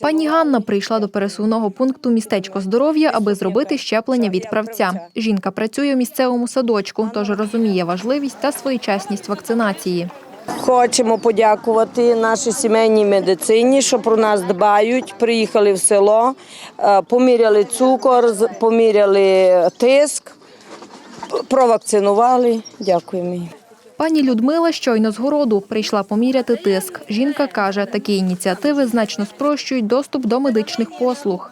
Пані Ганна прийшла до пересувного пункту містечко здоров'я, аби зробити щеплення від правця. Жінка працює у місцевому садочку, тож розуміє важливість та своєчасність вакцинації. Хочемо подякувати нашій сімейній медицині, що про нас дбають. Приїхали в село, е, поміряли цукор, поміряли тиск, провакцинували. Дякуємо. Пані Людмила щойно з городу прийшла поміряти тиск. Жінка каже, такі ініціативи значно спрощують доступ до медичних послуг.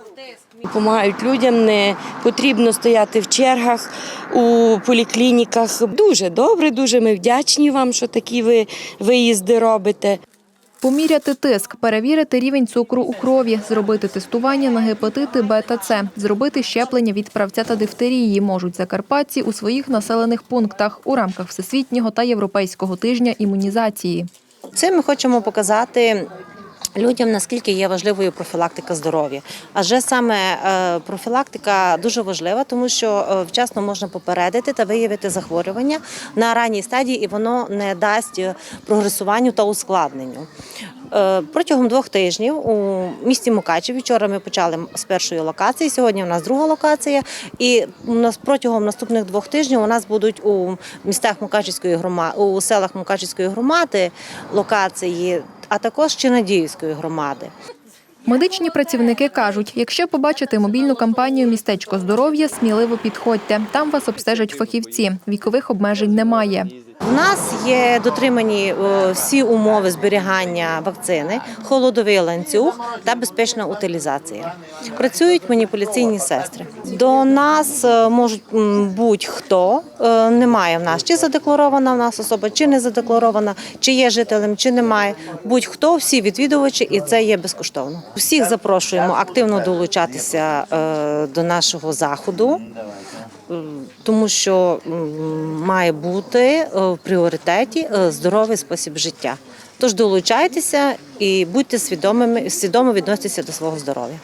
Допомагають людям, не потрібно стояти в чергах у поліклініках. Дуже добре, дуже ми вдячні вам, що такі ви виїзди робите. Поміряти тиск, перевірити рівень цукру у крові, зробити тестування на гепатити Б та С, зробити щеплення від правця та дифтерії можуть закарпатці у своїх населених пунктах у рамках всесвітнього та європейського тижня імунізації. Цим ми хочемо показати. Людям наскільки є важливою профілактика здоров'я, адже саме е, профілактика дуже важлива, тому що е, вчасно можна попередити та виявити захворювання на ранній стадії, і воно не дасть е, прогресуванню та ускладненню. Протягом двох тижнів у місті Мукачеві вчора ми почали з першої локації. Сьогодні у нас друга локація. І нас протягом наступних двох тижнів у нас будуть у містах Мукачівської громади, у селах Мукачівської громади локації, а також Чинадіївської громади. Медичні працівники кажуть, якщо побачите мобільну кампанію Містечко здоров'я, сміливо підходьте. Там вас обстежать фахівці. Вікових обмежень немає. У нас є дотримані е, всі умови зберігання вакцини, холодовий ланцюг та безпечна утилізація. Працюють маніпуляційні сестри. До нас е, можуть будь-хто е, немає в нас чи задекларована в нас особа, чи не задекларована, чи є жителем, чи немає. Будь-хто, всі відвідувачі, і це є безкоштовно. Всіх запрошуємо активно долучатися до нашого заходу. Тому що має бути е, в пріоритеті е, здоровий спосіб життя. Тож долучайтеся і будьте свідомими, свідомо відноситеся до свого здоров'я.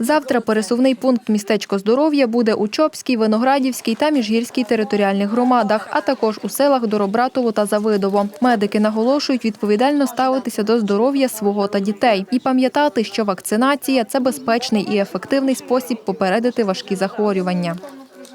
Завтра пересувний пункт містечко здоров'я буде у Чопській, Виноградівській та Міжгірській територіальних громадах, а також у селах Доробратово та Завидово. Медики наголошують відповідально ставитися до здоров'я свого та дітей і пам'ятати, що вакцинація це безпечний і ефективний спосіб попередити важкі захворювання.